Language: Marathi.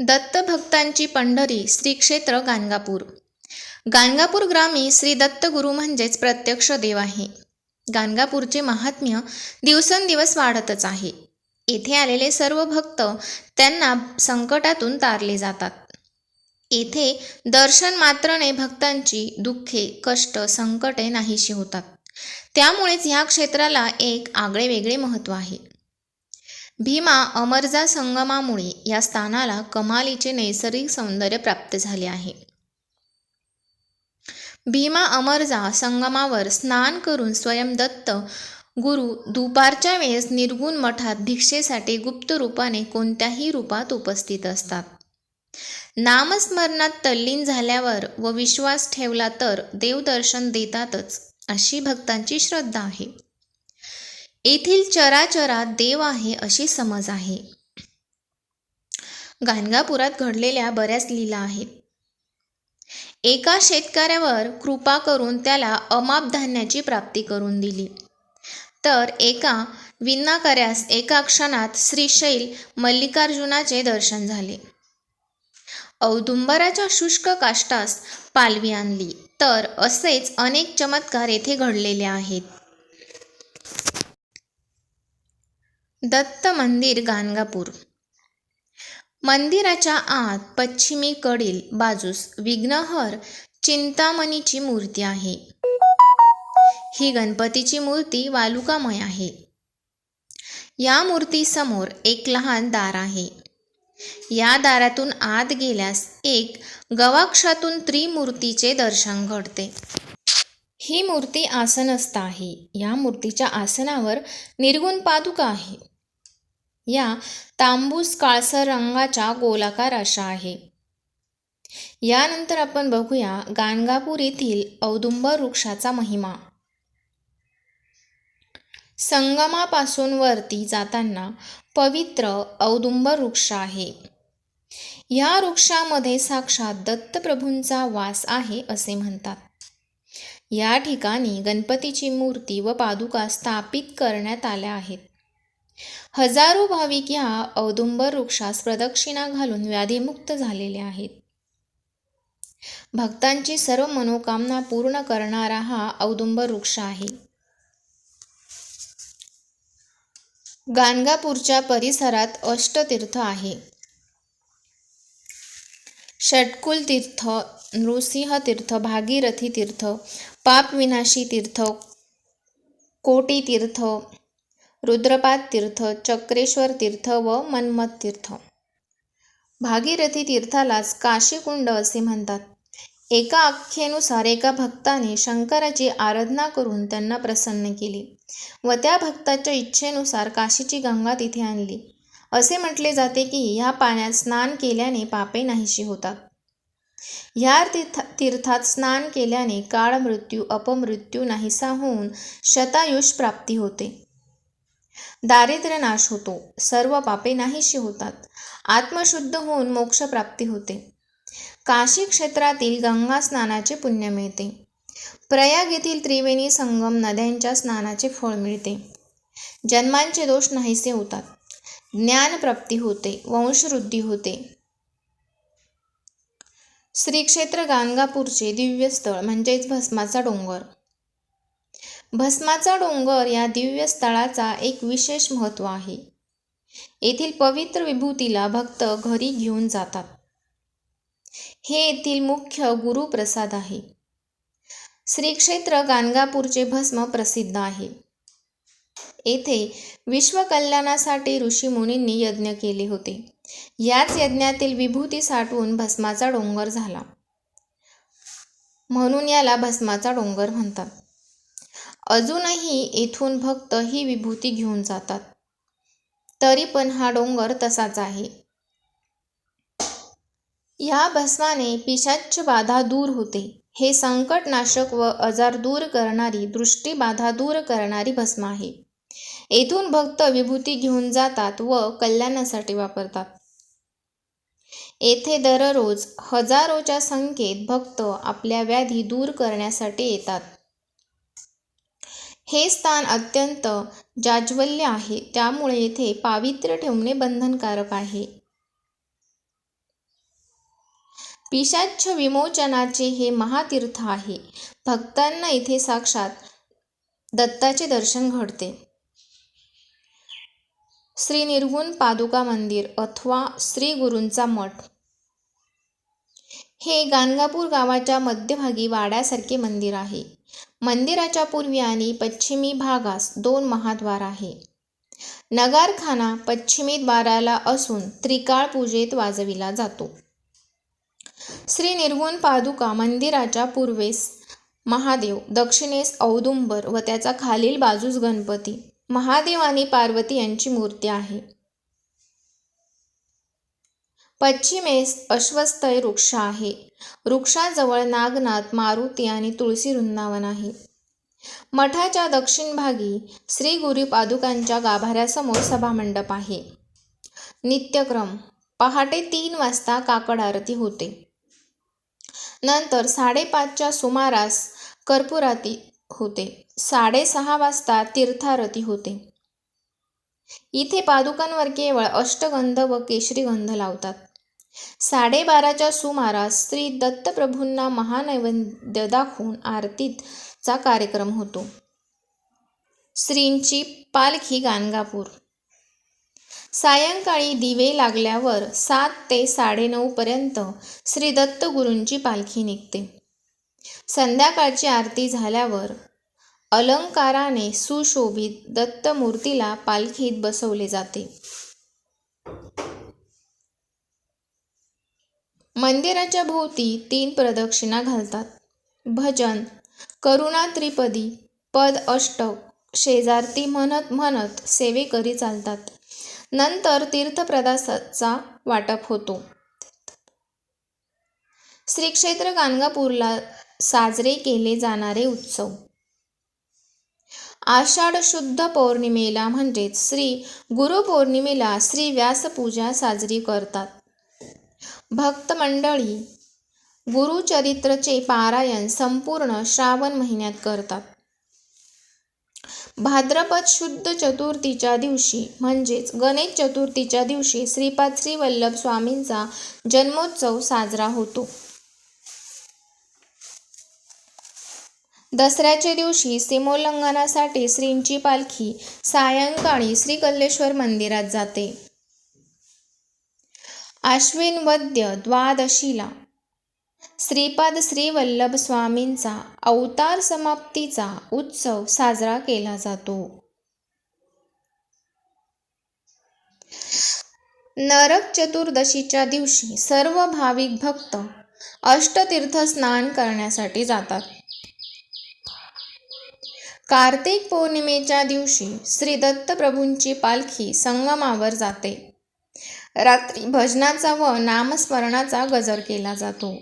दत्तभक्तांची पंढरी श्री क्षेत्र गाणगापूर. गाणगापूर ग्रामी श्री दत्तगुरु म्हणजेच प्रत्यक्ष देव आहे. गाणगापूरचे महात्म्य दिवसेंदिवस वाढतच आहे. येथे आलेले सर्व भक्त त्यांना संकटातून तारले जातात. येथे दर्शन मात्रने भक्तांची दुःखे कष्ट संकटे नाहीशी होतात. त्यामुळेच ह्या क्षेत्राला एक आगळेवेगळे महत्त्व आहे. भीमा अमरजा संगमामुळे या स्थानाला कमालीचे नैसर्गिक सौंदर्य प्राप्त झाले आहे. भीमा अमरजा संगमावर स्नान करून स्वयं दत्त गुरु दुपारच्या वेळेस निर्गुण मठात भिक्षेसाठी गुप्त रूपाने कोणत्याही रूपात उपस्थित असतात. नामस्मरणात तल्लीन झाल्यावर व विश्वास ठेवला तर देवदर्शन देतातच अशी भक्तांची श्रद्धा आहे. येथील चराचरात देव आहे अशी समज आहे. गाणगापुरात घडलेल्या बऱ्याच लीला आहेत. एका शेतकऱ्यावर कृपा करून त्याला अमाप धान्याची प्राप्ती करून दिली. तर एका विनाकऱ्यास एका क्षणात श्रीशैल मल्लिकार्जुनाचे दर्शन झाले. औदुंबराच्या शुष्क काष्टास पालवी आणली. तर असेच अनेक चमत्कार येथे घडलेले आहेत. दत्त मंदिर गाणगापूर. मंदिराच्या आत पश्चिमेकडील बाजूस विघ्नहर चिंतामणीची मूर्ती आहे. ही गणपतीची मूर्ती वालुकामय आहे. या मूर्तीसमोर एक लहान दार आहे. या दारातून आत गेल्यास एक गवाक्षातून त्रिमूर्तीचे दर्शन घडते. ही मूर्ती आसनस्थ आहे. या मूर्तीच्या आसनावर निर्गुण पादुका आहे या तांबूस काळसर रंगाच्या गोलाकार अशा आहे. यानंतर आपण बघूया गाणगापूर येथील औदुंबर वृक्षाचा महिमा. संगमापासून वरती जाताना पवित्र औदुंबर वृक्ष आहे. या वृक्षामध्ये साक्षात दत्तप्रभूंचा वास आहे असे म्हणतात. या ठिकाणी गणपतीची मूर्ती व पादुका स्थापित करण्यात आल्या आहेत. हजारो भाविक या औदुंबर वृक्षास प्रदक्षिणा घालून व्याधीमुक्त झालेले आहेत. भक्तांची सर्व मनोकामना पूर्ण करणारा हा औदुंबर वृक्ष आहे. गाणगापूरच्या परिसरात अष्टतीर्थ आहे. षटकुल तीर्थ नृसिंह तीर्थ भागीरथी तीर्थ पापविनाशी तीर्थ कोटी तीर्थ रुद्रपाद तीर्थ चक्रेश्वर तीर्थ व मन्मथ तीर्थ. भागीरथी तीर्थालाच काशीकुंड असे म्हणतात. एका आख्येनुसार एका भक्ताने शंकराची आराधना करून त्यांना प्रसन्न केली व त्या भक्ताच्या इच्छेनुसार काशीची गंगा तिथे आणली. असे म्हटले जाते की ह्या पाण्यात स्नान केल्याने पापे नाहीशी होतात. ह्या तीर्थ तीर्थात स्नान केल्याने काळ मृत्यू अपमृत्यू नाहीसा होऊन शतायुष प्राप्ती होते. दारिद्र्य नाश होतो. सर्व पापे नाहीशी होतात. आत्मशुद्ध होऊन मोक्षप्राप्ती होते. काशी क्षेत्रातील गंगा स्नानाचे पुण्य मिळते. प्रयाग येथील त्रिवेणी संगम नद्यांच्या स्नानाचे फळ मिळते. जन्मांचे दोष नाहीसे होतात. ज्ञानप्राप्ती होते. वंशवृद्धी होते. श्रीक्षेत्र गाणगापूरचे दिव्य स्थळ म्हणजेच भस्माचा डोंगर. भस्माचा डोंगर या दिव्य स्थळाचा एक विशेष महत्त्व आहे. येथील पवित्र विभूतीला भक्त घरी घेऊन जातात. हे येथील मुख्य गुरुप्रसाद आहे. श्री क्षेत्र गाणगापूरचे भस्म प्रसिद्ध आहे. येथे विश्वकल्याणासाठी ऋषीमुनींनी यज्ञ केले होते. याच यज्ञातील विभूती साठवून भस्माचा डोंगर झाला. म्हणून याला भस्माचा डोंगर म्हणतात. अजूनही येथून भक्त ही विभूती घेऊन जातात. तरी पण हा डोंगर तसाच आहे. या भस्माने पिशाच्च बाधा दूर होते. हे संकटनाशक व आजार दूर करणारी दृष्टीबाधा दूर करणारी भस्म आहे. येथून भक्त विभूती घेऊन जातात व कल्याणासाठी वापरतात. येथे दररोज हजारोच्या संख्येत भक्त आपल्या व्याधी दूर करण्यासाठी येतात. हे स्थान अत्यंत जाज्वल्य आहे. त्यामुळे येथे पावित्र्य ठेवणे बंधनकारक आहे. पिशाच्छ विमोचनाचे हे महातीर्थ आहे. भक्तांना इथे साक्षात दत्ताचे दर्शन घडते. श्री निर्गुण पादुका मंदिर अथवा श्री गुरूंचा मठ. हे गाणगापूर गावाच्या मध्यभागी वाड्यासारखे मंदिर आहे. मंदिराच्या पूर्वी आणि पश्चिमी भागास दोन महाद्वार आहे. नगारखाना पश्चिमी द्वाराला असून त्रिकाळ पूजेत वाजविला जातो. श्री निर्गुण पादुका मंदिराच्या पूर्वेस महादेव दक्षिणेस औदुंबर व त्याचा खालील बाजूस गणपती महादेव आणि पार्वती यांची मूर्ती आहे. पश्चिमेस अश्वस्तय वृक्ष आहे. वृक्षाजवळ नागनाथ मारुती आणि तुळशी वृंदावन आहे. मठाच्या दक्षिण भागी श्री गुरु पादुकांच्या गाभाऱ्यासमोर सभामंडप आहे. नित्यक्रम. पहाटे तीन वाजता काकड आरती होते. नंतर साडेपाचच्या सुमारास कर्पूराती होते. साडेसहा वाजता तीर्थारती होते. इथे पादुकांवर केवळ अष्टगंध व केशरीगंध लावतात. साडेबाराच्या सुमारास श्री दत्तप्रभूंना महानैवेद्य दाखवून आरतीचा कार्यक्रम होतो. श्रींची पालखी गाणगापूर. सायंकाळी दिवे लागल्यावर सात ते साडेनऊपर्यंत श्री दत्तगुरूंची पालखी निघते. संध्याकाळची आरती झाल्यावर अलंकाराने सुशोभित दत्तमूर्तीला पालखीत बसवले जाते. मंदिराच्या भोवती तीन प्रदक्षिणा घालतात. भजन करुणा त्रिपदी पद अष्टक शेजारती म्हणत म्हणत सेवेकरी चालतात. नंतर तीर्थप्रदासाचा वाटप होतो. श्री क्षेत्र गाणगापूरला साजरे केले जाणारे उत्सव. आषाढ शुद्ध पौर्णिमेला म्हणजेच श्री गुरुपौर्णिमेला श्री व्यासपूजा साजरी करतात. भक्त मंडळी गुरुचरित्रचे पारायण संपूर्ण श्रावण महिन्यात करतात. भाद्रपद शुद्ध चतुर्थीच्या दिवशी म्हणजेच गणेश चतुर्थीच्या दिवशी श्रीपाद श्री वल्लभ स्वामींचा जन्मोत्सव साजरा होतो. दसऱ्याच्या दिवशी सीमोल्लंघनासाठी श्रींची पालखी सायंकाळी श्री कल्लेश्वर मंदिरात जाते. आश्विन वद्य द्वादशीला. श्रीपाद श्री वल्लभ स्वामींचा अवतार समाप्तीचा उत्सव साजरा केला जातो. नरक चतुर्दशीच्या दिवशी सर्व भाविक भक्त अष्टतीर्थ स्नान करण्यासाठी जातात. कार्तिक पौर्णिमेच्या दिवशी श्री दत्तप्रभूंची पालखी संगमावर जाते. रात्री भजनाचा व नामस्मरणाचा गजर केला जातो.